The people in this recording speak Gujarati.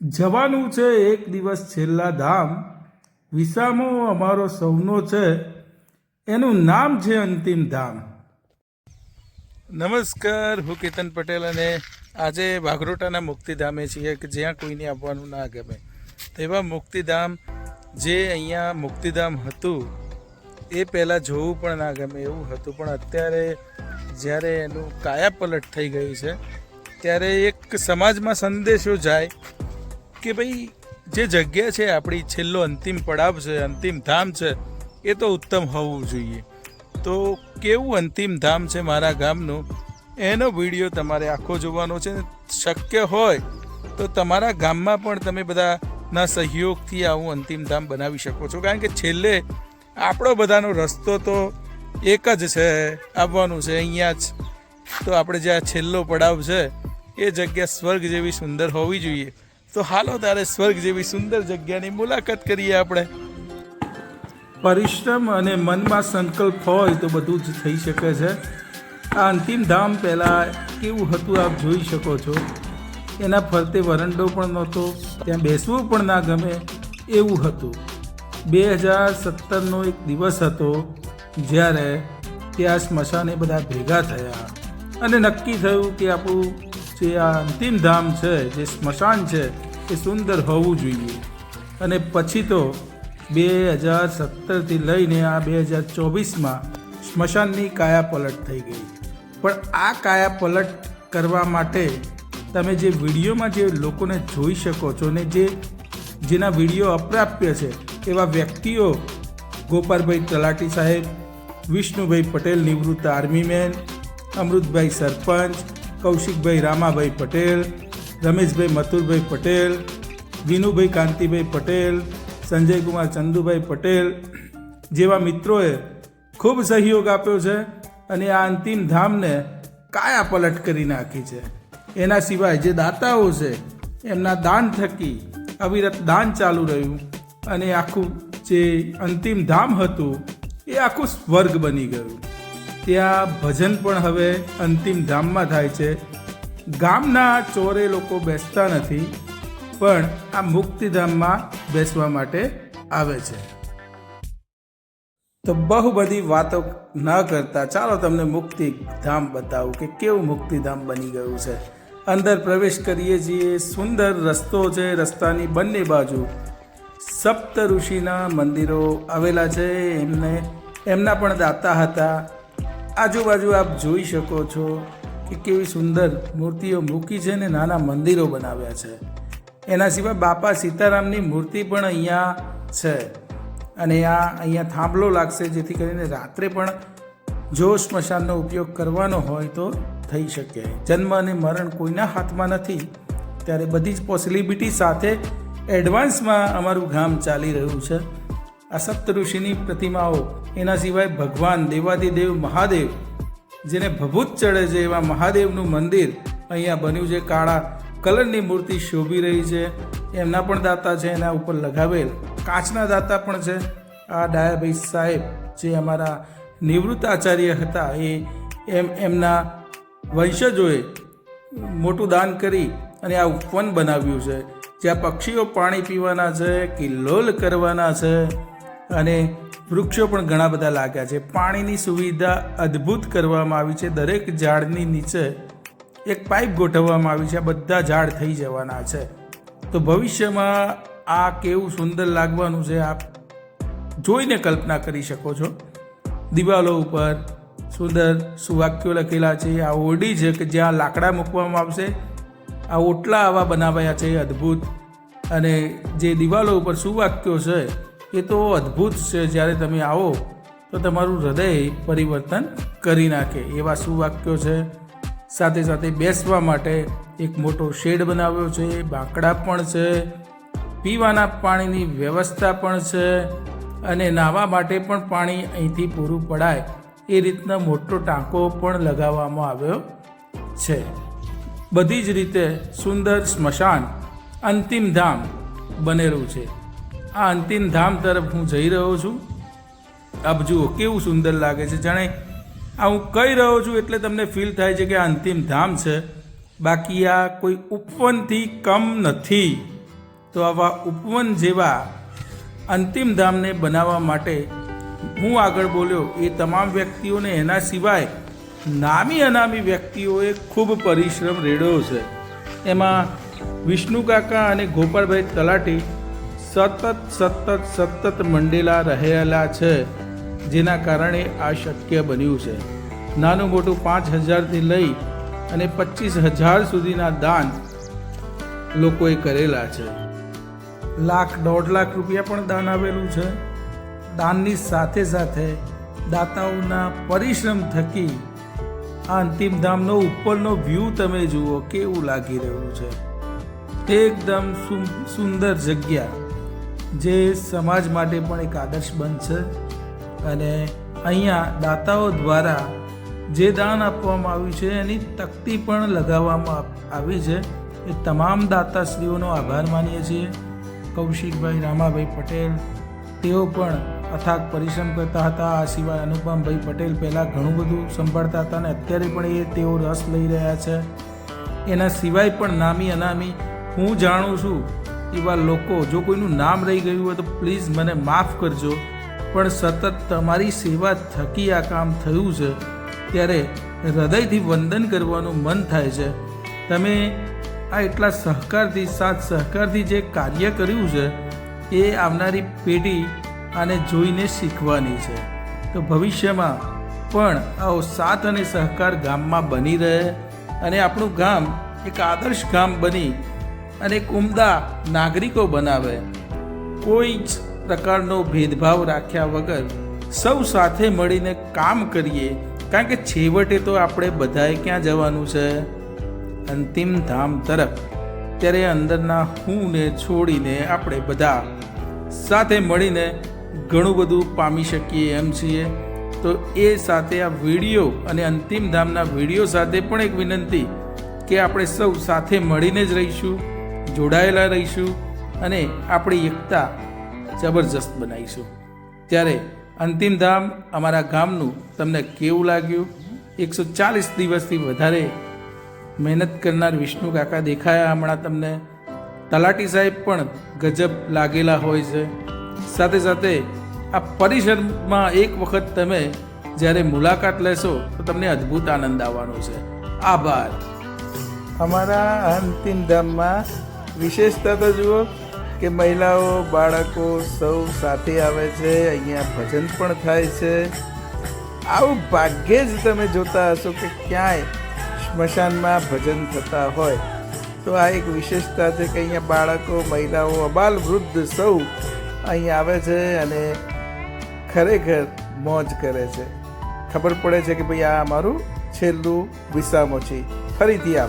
જવાનું છે એક દિવસ છેલ્લા ધામ. વિસામો અમારો સૌનો છે. એનું નામ છે અંતિમ ધામ. નમસ્કાર, હું કેતન પટેલ અને આજે વાઘરોટાના મુક્તિધામે છીએ કે જ્યાં કોઈને આવવાનું ના ગમે. તેવા મુક્તિધામ જે અહીંયા મુક્તિધામ હતું, એ પહેલાં જોવું પણ ના ગમે એવું હતું. પણ અત્યારે જ્યારે એનું કાયાપલટ થઈ ગયું છે, ત્યારે એક સમાજમાં સંદેશો જાય કે ભાઈ, જે જગ્યા છે, આપણી છેલ્લો અંતિમ પડાવ છે, અંતિમ ધામ છે, એ તો ઉત્તમ હોવું જોઈએ. તો કેવું અંતિમ ધામ છે મારા ગામનું? એનો વીડિયો તમારે આખો જોવાનો છે શક્ય હોય, તો તમારા ગામમાં પણ તમે બધાના સહયોગથી આવું અંતિમ ધામ બનાવી શકો છો. કારણ કે છેલ્લે આપણો બધાનો રસ્તો તો એક જ છે, આવવાનું છે, અહીંયા જ. તો આપણે જે આ છેલ્લો પડાવ છે, એ જગ્યા સ્વર્ગ જેવી સુંદર હોવી જોઈએ. તો હાલો તારે સ્વર્ગ જેવી સુંદર જગ્યાની મુલાકાત કરીએ આપણે. પરિશ્રમ અને મનમાં સંકલ્પ હોય તો બધું જ થઈ શકે છે. આ અંતિમ ધામ પહેલાં કેવું હતું આપ જોઈ શકો છો. એના ફરતે વરંડો પણ નહોતો, ત્યાં બેસવું પણ ના ગમે એવું હતું. બે હજાર સત્તરનો એક દિવસ હતો જ્યારે ત્યાં સ્મશાને બધા ભેગા થયા અને નક્કી થયું કે આપણું જે આ અંતિમ ધામ છે, જે સ્મશાન છે એ સુંદર હોવું જોઈએ. અને પછી તો બે હજાર સત્તરથી લઈને આ બે હજાર ચોવીસમાં સ્મશાનની કાયાપલટ થઈ ગઈ. પણ આ કાયાપલટ કરવા માટે તમે જે વિડીયોમાં જે લોકોને જોઈ શકો છો ને જે જેના વીડિયો અપ્રાપ્ય છે, એવા વ્યક્તિઓ ગોપાલભાઈ તલાટી સાહેબ, વિષ્ણુભાઈ પટેલ નિવૃત્ત આર્મીમેન અમૃતભાઈ સરપંચ, કૌશિકભાઈ રામાભાઈ પટેલ રમેશભાઈ મથુરભાઈ પટેલ, વિનુભાઈ કાંતિભાઈ પટેલ, સંજયકુમાર ચંદુભાઈ પટેલ જેવા મિત્રોએ ખૂબ સહયોગ આપ્યો છે અને આ અંતિમ ધામને કાયા પલટ કરી નાખી છે. એના સિવાય જે દાતાઓ છે, એમના દાન થકી અવિરત દાન ચાલુ રહ્યું અને આખું જે અંતિમ ધામ હતું, એ આખું સ્વર્ગ બની ગયું. ત્યાં ભજન પણ હવે અંતિમ ધામમાં થાય છે. ગામના ચોરે લોકો બેસતા નથી, પણ આ મુક્તિધામમાં બેસવા માટે આવે છે. તો બહુ બધી વાતો ન કરતા ચાલો તમને મુક્તિધામ બતાવું કે કેવું મુક્તિધામ બની ગયું છે. અંદર પ્રવેશ કરીએ છીએ, સુંદર રસ્તો છે રસ્તાની બંને બાજુ. સપ્ત ઋષિના મંદિરો આવેલા છે, એમને, એમના પણ દાતા હતા. આજુબાજુ આપ જોઈ શકો છો. કે કેવી સુંદર મૂર્તિઓ મૂકી છે ને નાના મંદિરો બનાવ્યા છે. એના સિવાય બાપા સીતારામની મૂર્તિ પણ અહીંયા છે. અને આ અહીંયા થાંભલો લાગશે, જેથી કરીને રાત્રે પણ જો સ્મશાનનો ઉપયોગ કરવાનો હોય તો થઈ શકે. જન્મ અને મરણ કોઈના હાથમાં નથી. ત્યારે બધી જ પોસિબિલિટી સાથે એડવાન્સમાં અમારું ગામ ચાલી રહ્યું છે. આ સપ્ત ઋષિની પ્રતિમાઓ, એના સિવાય ભગવાન દેવાદિદેવ મહાદેવ જેને ભભૂત ચડે છે એવા મહાદેવનું મંદિર અહીંયા બન્યું છે. કાળા કલરની મૂર્તિ શોભી રહી છે. એમના પણ દાતા છે, એના ઉપર લગાવેલ કાચના દાતા પણ છે. આ ડાયાભાઈ સાહેબ જે અમારા નિવૃત્ત આચાર્ય હતા, એ એમ એમના વંશજોએ મોટું દાન કરી અને આ ઉપવન બનાવ્યું છે. જ્યાં પક્ષીઓ પાણી પીવાના છે, કિલ્લોલ કરવાના છે અને વૃક્ષો પણ ઘણા બધા લાગ્યા છે. પાણીની સુવિધા અદ્ભુત કરવામાં આવી છે. દરેક ઝાડની નીચે એક પાઇપ ગોઠવવામાં આવી છે. આ બધા ઝાડ થઈ જવાના છે. તો ભવિષ્યમાં આ કેવું સુંદર લાગવાનું છે આપ જોઈને કલ્પના કરી શકો છો. દિવાલો ઉપર સુંદર સુવાક્યો લખેલા છે. આ ઓરડી છે કે જ્યાં લાકડા મૂકવામાં આવશે. આ ઓટલા આવા બનાવાયા છે અદ્ભુત. અને જે દિવાલો ઉપર સુવાક્યો છે એ તો અદ્ભુત છે. જ્યારે તમે આવો, તો તમારું હૃદય પરિવર્તન કરી નાખે. એવા સુવાક્યો છે. સાથે સાથે બેસવા માટે એક મોટો શેડ બનાવ્યો છે. બાંકડા પણ છે. પીવાના પાણીની વ્યવસ્થા પણ છે. અને નાહવા માટે પણ પાણી અહીંથી પૂરું પડાય. એ રીતનો મોટો ટાંકો પણ લગાવવામાં આવ્યો છે. બધી જ રીતે સુંદર સ્મશાન અંતિમ ધામ બનેલું છે. આ અંતિમ ધામ તરફ હું જઈ રહ્યો છું. આપ જુઓ, કેવું સુંદર લાગે છે. જાણે આ હું કહી રહ્યો છું એટલે તમને ફીલ થાય છે કે આ અંતિમ ધામ છે. બાકી આ કોઈ ઉપવનથી કમ નથી. તો આવા ઉપવન જેવા અંતિમ ધામને બનાવવા માટે હું આગળ બોલ્યો, એ તમામ વ્યક્તિઓને એના સિવાય નામી અનામી વ્યક્તિઓએ ખૂબ પરિશ્રમ રેડ્યો છે. એમાં વિષ્ણુ કાકા અને ગોપાળભાઈ તલાટી સતત સતત સતત મંડેલા રહેલા છે, જેના કારણે આ શક્ય બન્યું છે. નાનું મોટું પાંચ હજારથી લઈ અને પચીસ હજાર સુધીના દાન લોકોએ કરેલા છે. લાખ, દોઢ લાખ રૂપિયા પણ દાન આવેલું છે. દાનની સાથે સાથે દાતાઓના પરિશ્રમ થકી આ અંતિમ ધામનો ઉપરનો વ્યૂ તમે જુઓ કેવું લાગી રહ્યું છે. એકદમ સું- સુંદર જગ્યા. જે સમાજ માટે પણ એક આદર્શ બનશે અને અહીંયા દાતાઓ દ્વારા જે દાન આપવામાં આવ્યું છે, એની તકતી પણ લગાવવામાં આવી છે. એ તમામ દાતાશ્રીઓનો આભાર માનીએ છીએ. કૌશિકભાઈ રામાભાઈ પટેલ, તેઓ પણ અથાગ પરિશ્રમ કરતા હતા. આ સિવાય અનુપમભાઈ પટેલ પહેલાં ઘણું બધું સંભાળતા હતા અને અત્યારે પણ એ તેઓ રસ લઈ રહ્યા છે. એના સિવાય પણ નામી અનામી હું જાણું છું એવા લોકો, જો કોઈનું નામ રહી ગયું હોય તો પ્લીઝ મને માફ કરજો. પણ સતત તમારી સેવા થકી આ કામ થયું છે, ત્યારે હૃદયથી વંદન કરવાનું મન થાય છે. તમે આ એટલા સહકારથી, સાથ સહકારથી જે કાર્ય કર્યું છે, એ આવનારી પેઢી આને જોઈને શીખવાની છે. તો ભવિષ્યમાં પણ આવો સાથ અને સહકાર ગામમાં બની રહે અને આપણું ગામ એક આદર્શ ગામ બની અને ઉમદા નાગરિકો બનાવે. કોઈ જ પ્રકારનો ભેદભાવ રાખ્યા વગર સૌ સાથે મળીને કામ કરીએ. કારણ કે છેવટે તો આપણે બધાએ ક્યાં જવાનું છે? અંતિમ ધામ તરફ. ત્યારે અંદરના હુંને છોડીને આપણે બધા સાથે મળીને ઘણું બધું પામી શકીએ એમ છીએ. તો એ સાથે આ વીડિયો અને અંતિમ ધામના વીડિયો સાથે પણ એક વિનંતી કે આપણે સૌ સાથે મળીને જ રહીશું. જોડાયેલા રહીશું અને આપણી એકતા જબરજસ્ત બનાવીશું. ત્યારે અંતિમ ધામ અમારા ગામનું તમને કેવું લાગ્યું? એકસો ચાલીસ દિવસથી વધારે મહેનત કરનાર વિષ્ણુ કાકા દેખાયા હમણાં તમને. તલાટી સાહેબ પણ ગજબ લાગેલા હોય છે. સાથે સાથે આ પરિસરમાં એક વખત તમે જ્યારે મુલાકાત લેશો તો તમને અદ્ભુત આનંદ આવવાનો છે. આભાર. અમારા અંતિમ ધામમાં વિશેષતા તો જુઓ કે મહિલાઓ, બાળકો સૌ સાથે આવે છે, અહીંયા ભજન પણ થાય છે. આવું ભાગ્યે જ તમે જોતા હશો કે ક્યાંય સ્મશાનમાં ભજન થતા હોય. તો આ એક વિશેષતા છે કે અહીંયા બાળકો, મહિલાઓ અબાલ વૃદ્ધ સૌ અહીં આવે છે અને ખરેખર મોજ કરે છે. ખબર પડે છે કે ભાઈ આ અમારું છેલ્લું વિસામો છે. ફરીથી આપ